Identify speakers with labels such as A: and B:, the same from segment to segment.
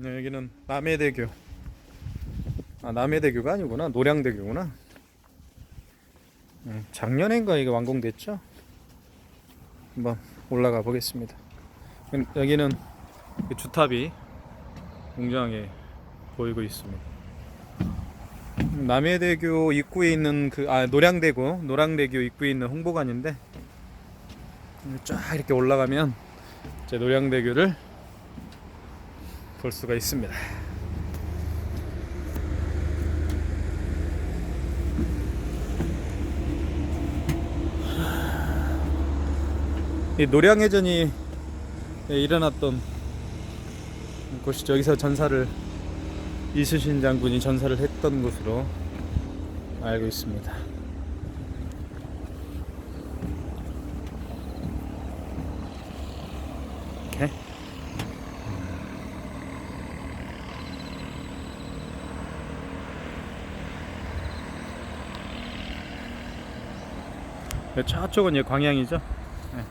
A: 네, 여기는 남해대교. 아, 남해대교가 아니구나. 노량대교구나. 음, 작년인가 이게 완공됐죠? 한번 올라가 보겠습니다. 음, 여기는 그 주탑이 웅장하게 보이고 있습니다. 남해대교 입구에 있는 그 아 노량대교 노량대교 입구에 있는 홍보관인데 쫙 이렇게 올라가면 이제 노량대교를 볼 수가 있습니다. 이 노량해전이 일어났던 곳이죠. 여기서 전사를 이순신 장군이 전사를 했던 곳으로 알고 있습니다. 저쪽은 이제 광양이죠. 네.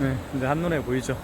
A: 네, 이제 한눈에 보이죠.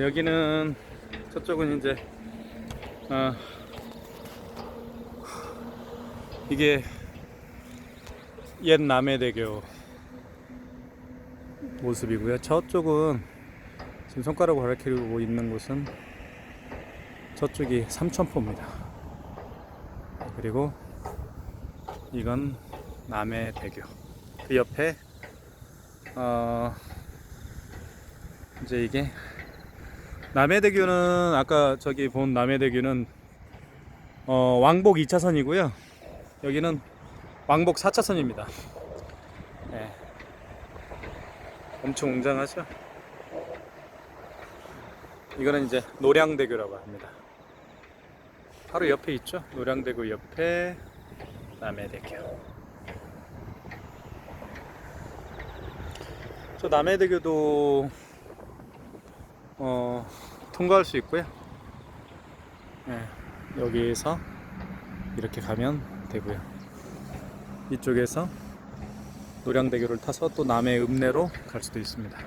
A: 여기는 저쪽은 이제 어, 이게 옛 남해대교 모습이고요. 저쪽은 지금 손가락으로 가리키고 있는 곳은 저쪽이 삼천포입니다. 그리고 이건 남해대교. 그 옆에 어, 이제 이게 남해대교는 아까 저기 본 남해대교는 어, 왕복 2차선이고요. 여기는 왕복 4차선입니다. 네. 엄청 웅장하죠? 이거는 이제 노량대교라고 합니다. 바로 옆에 있죠? 노량대교 옆에 남해대교. 저 남해대교도 어, 통과할 수 있고요. 네, 여기에서 이렇게 가면 되고요. 이쪽에서 노량대교를 타서 또 남해 읍내로 갈 수도 있습니다.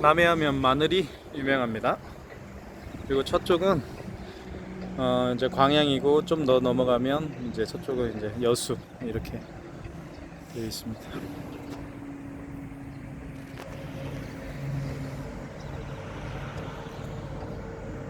A: 남해하면 마늘이 유명합니다. 그리고 저쪽은 어 이제 광양이고 좀 더 넘어가면 이제 저쪽은 이제 여수 이렇게 되어 있습니다.